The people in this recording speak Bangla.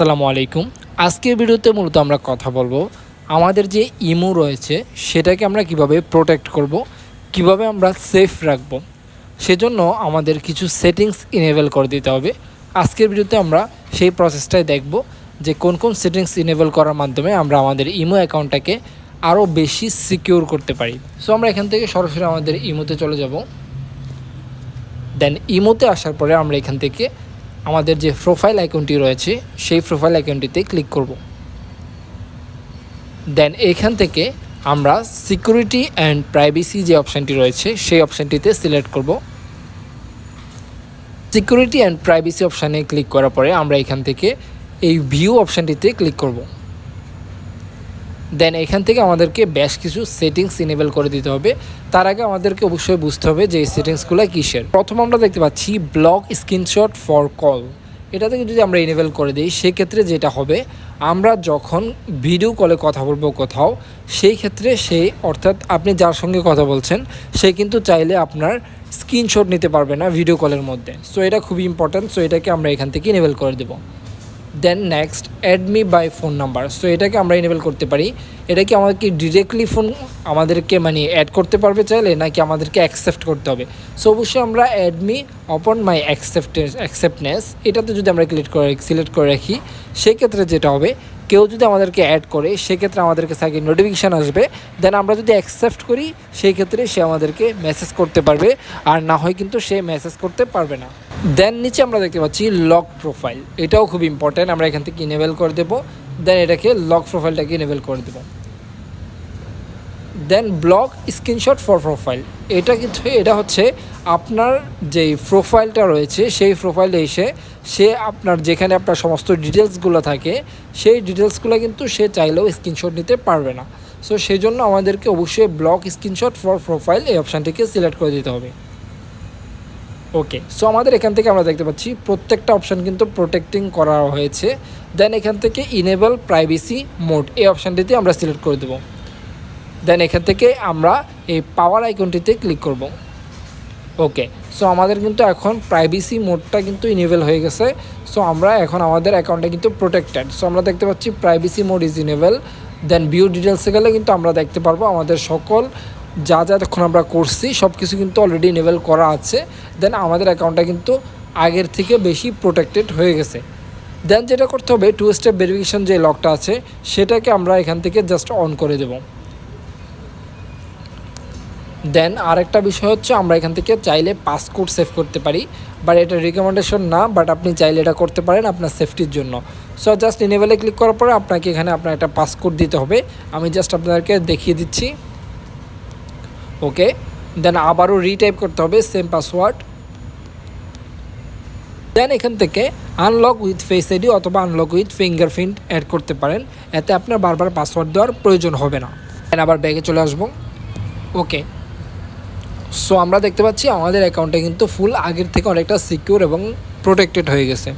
আসসালামু আলাইকুম। আজকের ভিডিওতে মূলত আমরা কথা বলব আমাদের যে ইমো রয়েছে সেটাকে আমরা কীভাবে প্রোটেক্ট করব, কীভাবে আমরা সেফ রাখব, সেজন্য আমাদের কিছু সেটিংস ইনেবল করে দিতে হবে। আজকের ভিডিওতে আমরা সেই প্রসেসটাই দেখব যে কোন কোন সেটিংস ইনেবল করার মাধ্যমে আমরা আমাদের ইমো অ্যাকাউন্টটাকে আরও বেশি সিকিউর করতে পারি। সো আমরা এখান থেকে সরাসরি আমাদের ইমোতে চলে যাব। দেন ইমোতে আসার পরে আমরা এখান থেকে আমাদের যে প্রোফাইল অ্যাকাউন্টটি রয়েছে, সেই প্রোফাইল অ্যাকাউন্টটিতে ক্লিক করব। দেন এখান থেকে আমরা সিকিউরিটি অ্যান্ড প্রাইভেসি যে অপশানটি রয়েছে, সেই অপশানটিতে সিলেক্ট করব। সিকিউরিটি অ্যান্ড প্রাইভেসি অপশানে ক্লিক করার পরে আমরা এখান থেকে এই ভিউ অপশানটিতে ক্লিক করব। দেন এখান থেকে আমাদেরকে বেশ কিছু সেটিংস ইনেবল করে দিতে হবে। তার আগে আমাদেরকে অবশ্যই বুঝতে হবে যে এই সেটিংসগুলো কিসের। প্রথম আমরা দেখতে পাচ্ছি ব্লক স্ক্রিনশট ফর কল এটা থেকে যদি আমরা ইনেবল করে দিই, সেক্ষেত্রে যেটা হবে, আমরা যখন ভিডিও কলে কথা বলব কোথাও, সেই ক্ষেত্রে সে, অর্থাৎ আপনি যার সঙ্গে কথা বলছেন, সে কিন্তু চাইলে আপনার স্ক্রিনশট নিতে পারবে না ভিডিও কলের মধ্যে। সো এটা খুবই ইম্পর্ট্যান্ট সো এটাকে আমরা এখান থেকে ইনেবল করে দেবো। Then next add me by phone number so এটাকে আমরা ইনেবল করতে পারি। এটা কি আমাদেরকে ডিরেক্টলি ফোন আমাদেরকে মানে অ্যাড করতে পারবে চাইলে, নাকি আমাদেরকে অ্যাকসেপ্ট করতে হবে? সো অবশ্যই আমরা add me upon my acceptance acceptance এটাতে যদি আমরা ক্লিক করে সিলেক্ট করে রাখি, সেক্ষেত্রে যেটা হবে, কেউ যদি আমাদেরকে অ্যাড করে, সেক্ষেত্রে আমাদের কাছে আগে নোটিফিকেশান আসবে। দেন আমরা যদি অ্যাকসেপ্ট করি সেই ক্ষেত্রে সে আমাদেরকে মেসেজ করতে পারবে। আর না হয় কিন্তু সে মেসেজ করতে পারবে না। দেন নিচে আমরা দেখতে পাচ্ছি লক প্রোফাইল এটাও খুব ইম্পর্ট্যান্ট আমরা এখান থেকে ইনেবল করে দেবো। দেন এটাকে লক প্রোফাইলটাকে ইনেবল করে দেবো। Then block screenshot for profile এটা কিন্তু, এটা হচ্ছে আপনার যেই প্রোফাইলটা রয়েছে, সেই প্রোফাইলে এসে সে আপনার যেখানে আপনার সমস্ত ডিটেলসগুলো থাকে, সেই ডিটেলসগুলো কিন্তু সে চাইলেও স্ক্রিনশট নিতে পারবে না। সো সেই জন্য আমাদেরকে অবশ্যই ব্লক স্ক্রিনশট ফর প্রোফাইল এই অপশানটিকে সিলেক্ট করে দিতে হবে। ওকে সো আমাদের এখান থেকে আমরা দেখতে পাচ্ছি প্রত্যেকটা অপশান কিন্তু প্রোটেক্টিং করা হয়েছে। দেন এখান থেকে ইনেবল প্রাইভেসি মোড এই অপশানটিতে আমরা সিলেক্ট করে দেবো। দেন এখান থেকে আমরা এই পাওয়ার আইকনটিতে ক্লিক করব। ওকে সো আমাদের কিন্তু এখন প্রাইভেসি মোডটা কিন্তু ইনেবল হয়ে গেছে। সো আমরা এখন আমাদের অ্যাকাউন্টটা কিন্তু প্রোটেক্টেড সো আমরা দেখতে পাচ্ছি privacy mode is enable then view ডিটেলসে গেলে কিন্তু আমরা দেখতে পারব আমাদের সকল যা যা এখন আমরা করছি সব কিছু কিন্তু অলরেডি ইনেবল করা আছে। দেন আমাদের অ্যাকাউন্টটা কিন্তু আগের থেকে বেশি প্রোটেক্টেড হয়ে গেছে। দেন যেটা করতে হবে টু স্টেপ ভেরিফিকেশন যে লকটা আছে, সেটাকে আমরা এখান থেকে জাস্ট অন করে দেবো। দেন আরেকটা বিষয় হচ্ছে, আমরা এখান থেকে চাইলে পাসকোড সেভ করতে পারি। বাট এটা রিকমেন্ডেশন না বাট আপনি চাইলে এটা করতে পারেন আপনার সেফটির জন্য। সো জাস্ট ইনেবেলে ক্লিক করার পরে আপনাকে এখানে আপনার একটা পাসকোড দিতে হবে। আমি জাস্ট আপনাদেরকে দেখিয়ে দিচ্ছি। ওকে দেন আবারও রিটাইপ করতে হবে সেম পাসওয়ার্ড দেন এখান থেকে আনলক উইথ ফেস আইডি অথবা আনলক উইথ ফিঙ্গারপ্রিন্ট অ্যাড করতে পারেন। এতে আপনার বারবার পাসওয়ার্ড দেওয়ার প্রয়োজন হবে না। দেন আবার ব্যাগে চলে আসব। ওকে সো আমরা দেখতে পাচ্ছি আমাদের অ্যাকাউন্টটা কিন্তু ফুল আগের থেকে অনেকটা সিকিউর এবং প্রোটেক্টেড হয়ে গেছে।